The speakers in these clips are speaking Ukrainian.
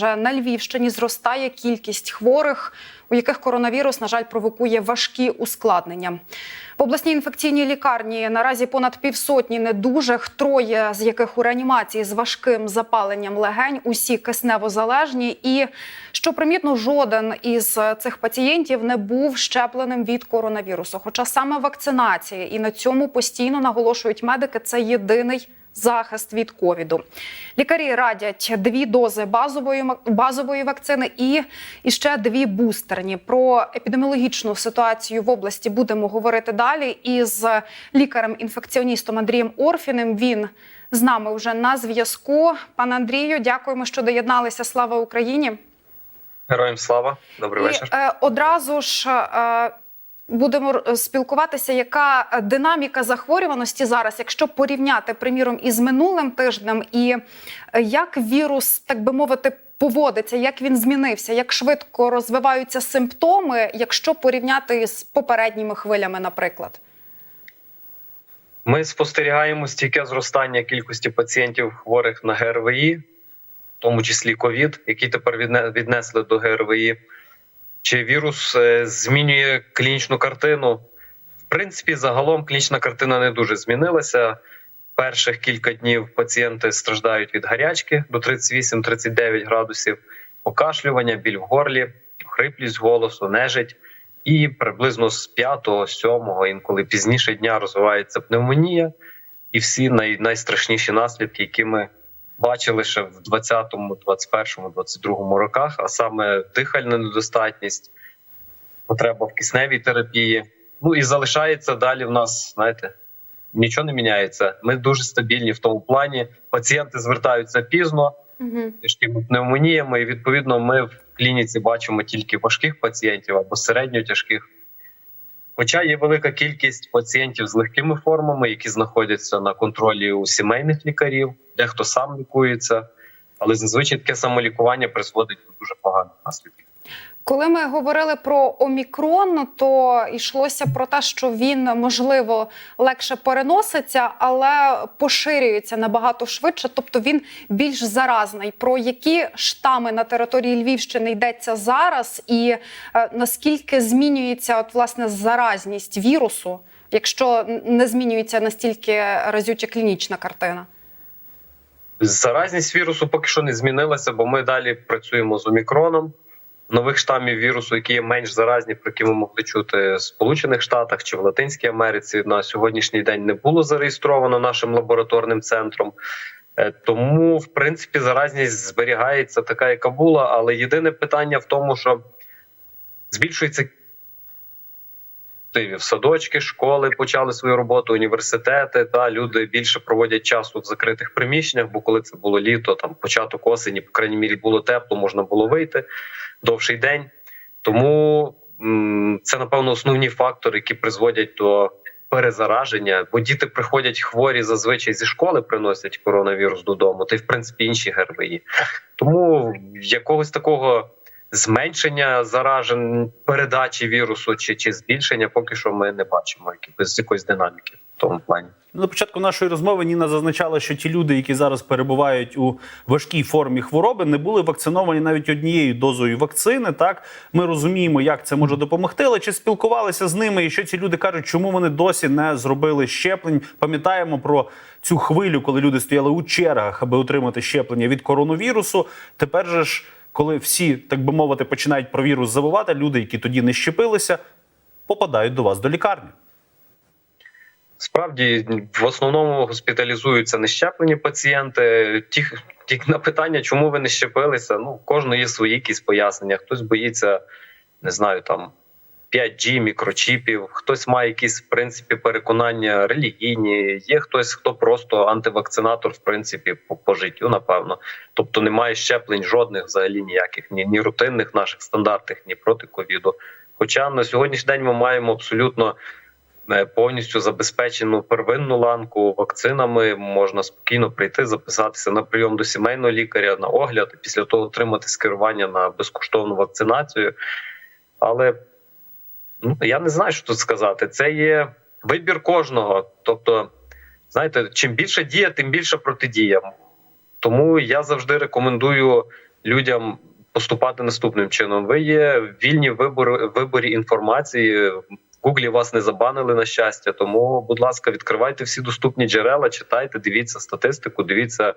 На Львівщині зростає кількість хворих, у яких коронавірус, на жаль, провокує важкі ускладнення. В обласній інфекційній лікарні наразі понад півсотні недужих, троє з яких у реанімації з важким запаленням легень, усі кисневозалежні. І що примітно, жоден із цих пацієнтів не був щепленим від коронавірусу. Хоча саме вакцинація, і на цьому постійно наголошують медики, це єдиний захист від ковіду. Лікарі радять дві дози базової базової вакцини і, і ще дві бустерні. Про епідеміологічну ситуацію в області будемо говорити далі із лікарем-інфекціоністом Андрієм Орфіним. Він з нами вже на зв'язку. Пане Андрію, дякуємо, що доєдналися. Слава Україні! Героям слава, добрий І вечір. е, одразу ж е, будемо спілкуватися, яка е, динаміка захворюваності зараз, якщо порівняти, приміром, із минулим тижнем, і е, як вірус, так би мовити, поводиться, як він змінився, як швидко розвиваються симптоми, якщо порівняти з попередніми хвилями, наприклад. Ми спостерігаємо стійке зростання кількості пацієнтів хворих на ГРВІ, в тому числі ковід, які тепер віднесли до ГРВІ. Чи вірус е, змінює клінічну картину? В принципі, загалом клінічна картина не дуже змінилася. Перших кілька днів пацієнти страждають від гарячки до 38-39 градусів, покашлювання, біль в горлі, хриплість голосу, нежить. І приблизно з 5-го, 7-го, інколи пізніше дня розвивається пневмонія, і всі най, найстрашніші наслідки, які ми бачили ще в 20-му, 21-му, 22-му роках, а саме дихальна недостатність, потреба в кисневій терапії. Ну і залишається далі в нас, знаєте, нічого не міняється. Ми дуже стабільні в тому плані. Пацієнти звертаються пізно Угу. тяжкими пневмоніями. І відповідно, ми в клініці бачимо тільки важких пацієнтів або середньо тяжких. Хоча є велика кількість пацієнтів з легкими формами, які знаходяться на контролі у сімейних лікарів, дехто сам лікується, але зазвичай таке самолікування призводить до дуже поганих наслідків. Коли ми говорили про омікрон, то йшлося про те, що він можливо легше переноситься, але поширюється набагато швидше, тобто він більш заразний. Про які штами на території Львівщини йдеться зараз, і е, наскільки змінюється от власне заразність вірусу, якщо не змінюється настільки разюча клінічна картина? Заразність вірусу поки що не змінилася, бо ми далі працюємо з омікроном. Нових штамів вірусу, які є менш заразні, про які ми могли чути в Сполучених Штатах чи в Латинській Америці, на сьогоднішній день не було зареєстровано нашим лабораторним центром. Е, Тому, в принципі, заразність зберігається така, яка була. Але єдине питання в тому, що збільшується в садочки, школи почали свою роботу, університети та люди більше проводять часу в закритих приміщеннях. Бо коли це було літо, там початок осені, по крайній мірі було тепло, можна було вийти довший день. Тому це напевно основні фактори, які призводять до перезараження. Бо діти приходять хворі зазвичай зі школи, приносять коронавірус додому, та й в принципі інші ГРВІ. Тому якогось такого зменшення заражень передачі вірусу чи, чи збільшення поки що ми не бачимо якихось якоїсь динаміки в тому плані. Ну, На початку нашої розмови Ніна зазначала, що ті люди, які зараз перебувають у важкій формі хвороби, не були вакциновані навіть однією дозою вакцини. Так ми розуміємо, як це може допомогти. Але чи спілкувалися з ними, і що ці люди кажуть, чому вони досі не зробили щеплень? Пам'ятаємо про цю хвилю, коли люди стояли у чергах, аби отримати щеплення від коронавірусу. Тепер же ж, коли всі, так би мовити, починають про вірус забувати, люди, які тоді не щепилися, попадають до вас до лікарні. Справді в основному госпіталізуються нещеплені пацієнти. Ті, ті на питання, чому ви не щепилися, ну кожного є свої якісь пояснення. Хтось боїться, не знаю, там 5G, мікрочіпів, хтось має якісь в принципі переконання релігійні. Є хтось, хто просто антивакцинатор, в принципі, по, по життю, напевно. Тобто немає щеплень жодних взагалі ніяких, ні, ні рутинних наших стандартних, ні проти ковіду. Хоча на сьогоднішній день ми маємо абсолютно е, повністю забезпечену первинну ланку вакцинами. Можна спокійно прийти, записатися на прийом до сімейного лікаря на огляд, і після того отримати скерування на безкоштовну вакцинацію. Але ну я не знаю, що тут сказати. Це є вибір кожного. Тобто, знаєте, чим більше дія, тим більше протидія. Тому я завжди рекомендую людям поступати наступним чином. Ви є вільні в вибор, виборі інформації. В Гуглі вас не забанили на щастя. Тому, будь ласка, відкривайте всі доступні джерела, читайте, дивіться статистику, дивіться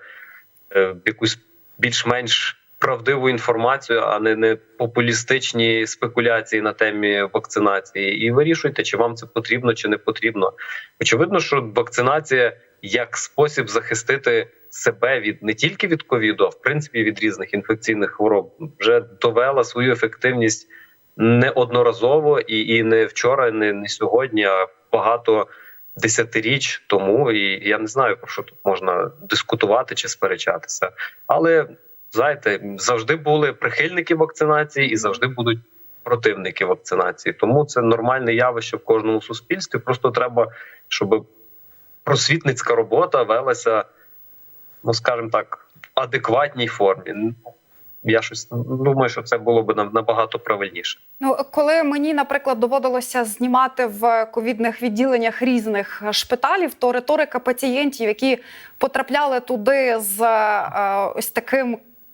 е, якусь більш-менш правдиву інформацію, а не, не популістичні спекуляції на темі вакцинації. І вирішуйте, чи вам це потрібно, чи не потрібно. Очевидно, що вакцинація як спосіб захистити себе від не тільки від ковіду, а в принципі від різних інфекційних хвороб, вже довела свою ефективність неодноразово і, і не вчора, не, не сьогодні, а багато десятиріч тому. І я не знаю про що тут можна дискутувати чи сперечатися, але знаєте, завжди були прихильники вакцинації і завжди будуть противники вакцинації. Тому це нормальне явище в кожному суспільстві. Просто треба, щоб просвітницька робота велася, ну скажімо так, в адекватній формі. Я щось думаю, що це було б нам набагато правильніше. Ну, коли мені, наприклад, доводилося знімати в ковідних відділеннях різних шпиталів, то риторика пацієнтів, які потрапляли туди з е, ось таким.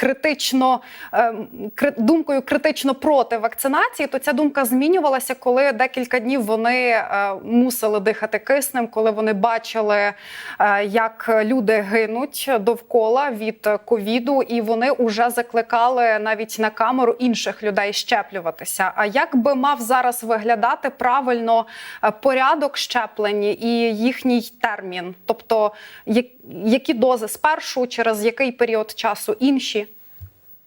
Критично е, думкою критично проти вакцинації, то ця думка змінювалася, коли декілька днів вони е, мусили дихати киснем, коли вони бачили, е, як люди гинуть довкола від ковіду, і вони вже закликали навіть на камеру інших людей щеплюватися. А як би мав зараз виглядати правильно е, порядок щеплень і їхній термін? Тобто, як- які дози спершу, через який період часу інші?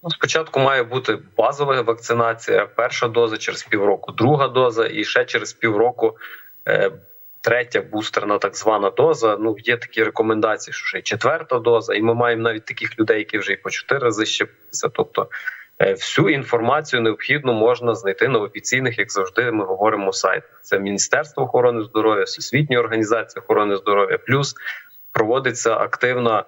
Ну, спочатку має бути базова вакцинація, перша доза через півроку, друга доза, і ще через півроку е, третя бустерна, так звана доза. Ну є такі рекомендації, що ще й четверта доза, і ми маємо навіть таких людей, які вже і по чотири рази щепилися. Тобто е, всю інформацію необхідну можна знайти на офіційних, як завжди, ми говоримо сайтах. Це Міністерство охорони здоров'я, Всесвітня організація охорони здоров'я, плюс проводиться активна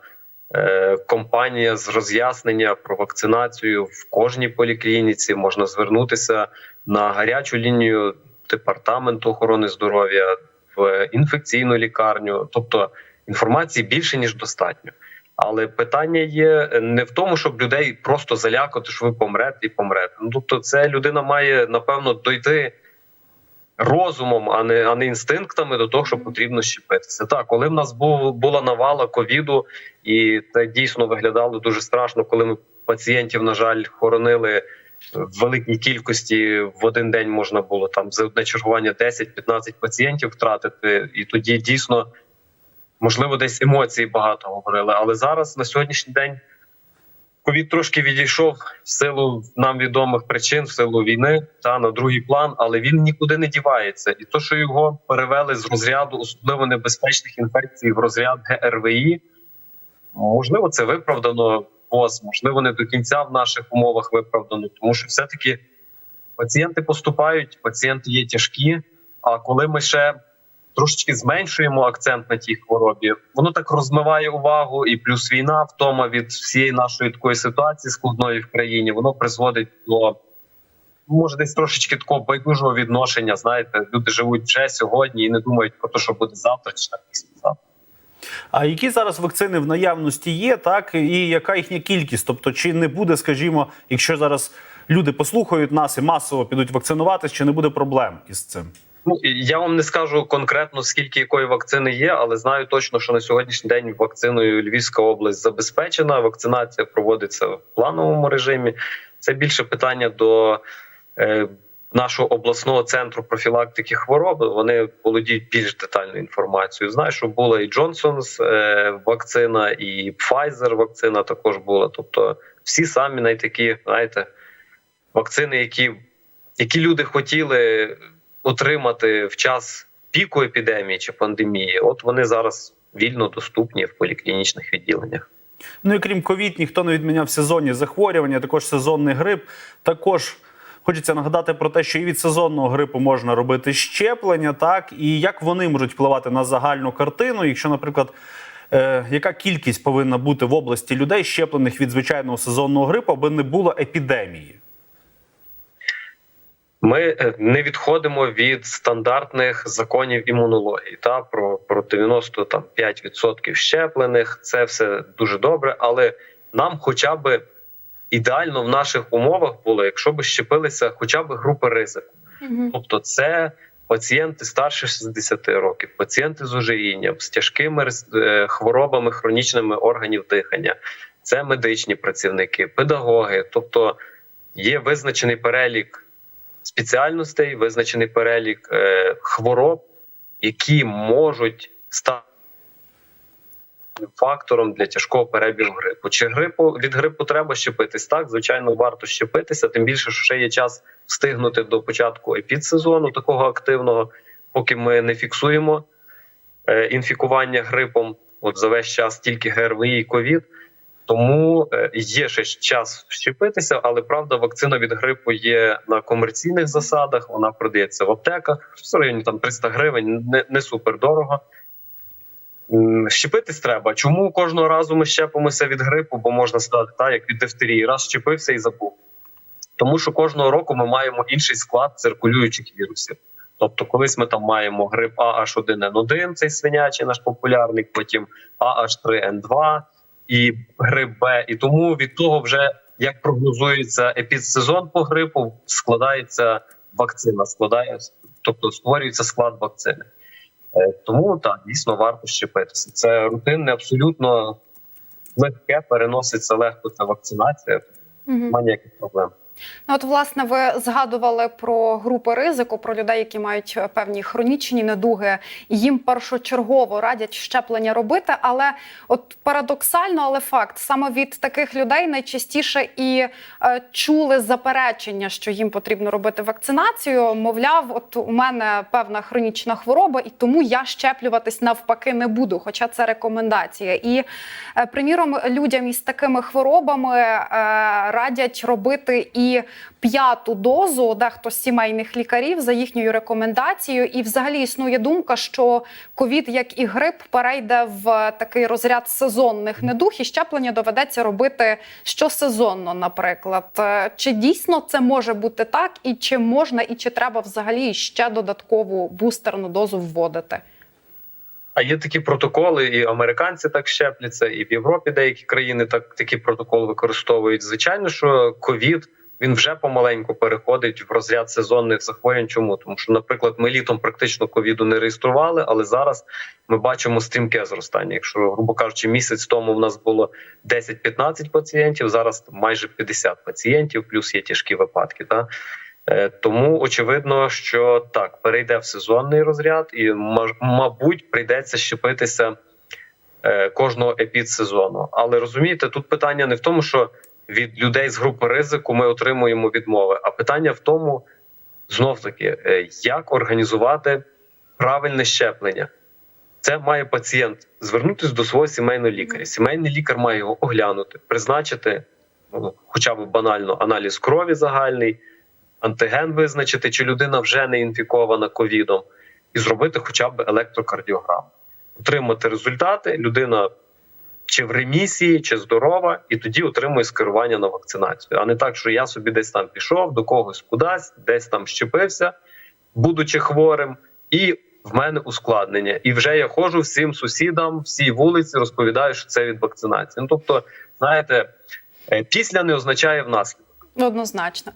компанія з роз'яснення про вакцинацію в кожній поліклініці. Можна звернутися на гарячу лінію департаменту охорони здоров'я в інфекційну лікарню. Тобто інформації більше ніж достатньо. Але питання є не в тому, щоб людей просто залякати, що ви помрете і помрете. Ну тобто, це людина має напевно дойти розумом, а не а не інстинктами до того, що потрібно щепитися. Так, коли в нас був була навала ковіду, і це дійсно виглядало дуже страшно, коли ми пацієнтів, на жаль, хоронили в великій кількості в один день можна було там за одне чергування 10-15 пацієнтів втратити, і тоді дійсно можливо десь емоцій багато говорили. Але зараз на сьогоднішній день. Ковід трошки відійшов в силу нам відомих причин, в силу війни та на другий план, але він нікуди не дівається. І то, що його перевели з розряду особливо небезпечних інфекцій в розряд ГРВІ, можливо, це виправдано ВОЗ, можливо, не до кінця в наших умовах виправдано, тому що все-таки пацієнти поступають, пацієнти є тяжкі. А коли ми ще трошечки зменшуємо акцент на тій хворобі, воно так розмиває увагу, і плюс війна, втома від всієї нашої такої ситуації складної в країні, воно призводить до може десь трошечки такого байдужого відношення. Знаєте, люди живуть вже сьогодні і не думають про те, що буде завтра чи так післязавтра. А які зараз вакцини в наявності є, так і яка їхня кількість? Тобто, чи не буде, скажімо, якщо зараз люди послухають нас і масово підуть вакцинуватись, чи не буде проблем із цим? Ну я вам не скажу конкретно скільки якої вакцини є, але знаю точно, що на сьогоднішній день вакциною Львівська область забезпечена. Вакцинація проводиться в плановому режимі. Це більше питання до е, нашого обласного центру профілактики хвороби. Вони володіють більш детальною інформацією. Знаю, що була і Джонсонс е, вакцина, і Pfizer вакцина також була. Тобто, всі самі найтакі, знаєте, вакцини, які, які люди хотіли отримати в час піку епідемії чи пандемії, от вони зараз вільно доступні в поліклінічних відділеннях. Ну і крім ковід, ніхто не відміняв сезонні захворювання, також сезонний грип. Також хочеться нагадати про те, що і від сезонного грипу можна робити щеплення, так і як вони можуть впливати на загальну картину, якщо, наприклад. Е, яка кількість повинна бути в області людей, щеплених від звичайного сезонного грипу, аби не було епідемії? Ми е, не відходимо від стандартних законів імунології та про, про 95% щеплених. Це все дуже добре, але нам хоча б ідеально в наших умовах було, якщо б щепилися хоча б групи ризику. Мгм. Тобто, це пацієнти старше 60 років, пацієнти з ожирінням, з тяжкими е, хворобами хронічними органів дихання, це медичні працівники, педагоги. Тобто є визначений перелік спеціальностей, визначений перелік е, хвороб, які можуть стати фактором для тяжкого перебігу грипу. Чи грипу від грипу треба щепитись? Так, звичайно, варто щепитися, тим більше, що ще є час встигнути до початку епідсезону такого активного, поки ми не фіксуємо е, інфікування грипом. От за весь час тільки ГРВІ і ковід. Тому е, є ще час щепитися, але правда, вакцина від грипу є на комерційних засадах. Вона продається в аптеках в районі там 300 гривень, не, не супер дорого. Щепитись треба. Чому кожного разу ми щепимося від грипу? Бо можна сказати, так, як від дифтерії, раз щепився і забув. Тому що кожного року ми маємо інший склад циркулюючих вірусів. Тобто, колись ми там маємо грип AH1N1, цей свинячий наш популярний, потім AH3N2 і грип Б. І тому від того, вже як прогнозується епідсезон по грипу, складається вакцина, складає, тобто створюється склад вакцини. Е, Тому так дійсно варто щепитися. Це рутинне, абсолютно легке, переноситься легко ця вакцинація. Угу. Немає ніяких проблем. Ну, от, власне, ви згадували про групи ризику, про людей, які мають е, певні хронічні недуги. Їм першочергово радять щеплення робити. Але от парадоксально, але факт, саме від таких людей найчастіше і е, чули заперечення, що їм потрібно робити вакцинацію. Мовляв, от у мене певна хронічна хвороба, і тому я щеплюватись навпаки не буду. Хоча це рекомендація. І Е, Приміром, людям із такими хворобами е, радять робити і п'яту дозу, дехто з сімейних лікарів за їхньою рекомендацією. І взагалі існує думка, що ковід, як і грип, перейде в такий розряд сезонних недуг, і щеплення доведеться робити щосезонно, наприклад. Е, Чи дійсно це може бути так, і чи можна, і чи треба взагалі ще додаткову бустерну дозу вводити? А є такі протоколи, і американці так щепляться, і в Європі деякі країни так такі протоколи використовують. Звичайно, що ковід він вже помаленьку переходить в розряд сезонних захворювань. Чому тому, що, наприклад, ми літом практично ковіду не реєстрували, але зараз ми бачимо стрімке зростання. Якщо, грубо кажучи, місяць тому в нас було 10-15 пацієнтів, зараз майже 50 пацієнтів, плюс є тяжкі випадки. Та Е, Тому очевидно, що так перейде в сезонний розряд, і мабуть прийдеться щепитися е, кожного епідсезону. Але розумієте, тут питання не в тому, що від людей з групи ризику ми отримуємо відмови, а питання в тому, знов таки, е, як організувати правильне щеплення. Це має пацієнт звернутися до свого сімейного лікаря. Сімейний лікар має його оглянути, призначити ну, хоча б банально аналіз крові загальний антиген визначити, чи людина вже не інфікована ковідом, і зробити хоча б електрокардіограму, отримати результати. Людина чи в ремісії, чи здорова, і тоді отримує скерування на вакцинацію. А не так, що я собі десь там пішов, до когось кудись, десь там щепився, будучи хворим, і в мене ускладнення. І вже я ходжу всім сусідам, всій вулиці, розповідаю, що це від вакцинації. Ну тобто, знаєте, е, після не означає внаслідок. Однозначно.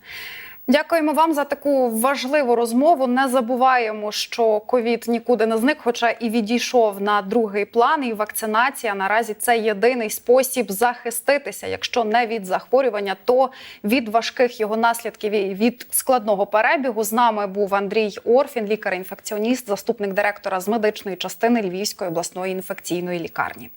Дякуємо вам за таку важливу розмову. Не забуваємо, що ковід нікуди не зник, хоча і відійшов на другий план. І вакцинація наразі це єдиний спосіб захиститися, якщо не від захворювання, то від важких його наслідків і від складного перебігу. З нами був Андрій Орфін, лікар-інфекціоніст, заступник директора з медичної частини Львівської обласної інфекційної лікарні.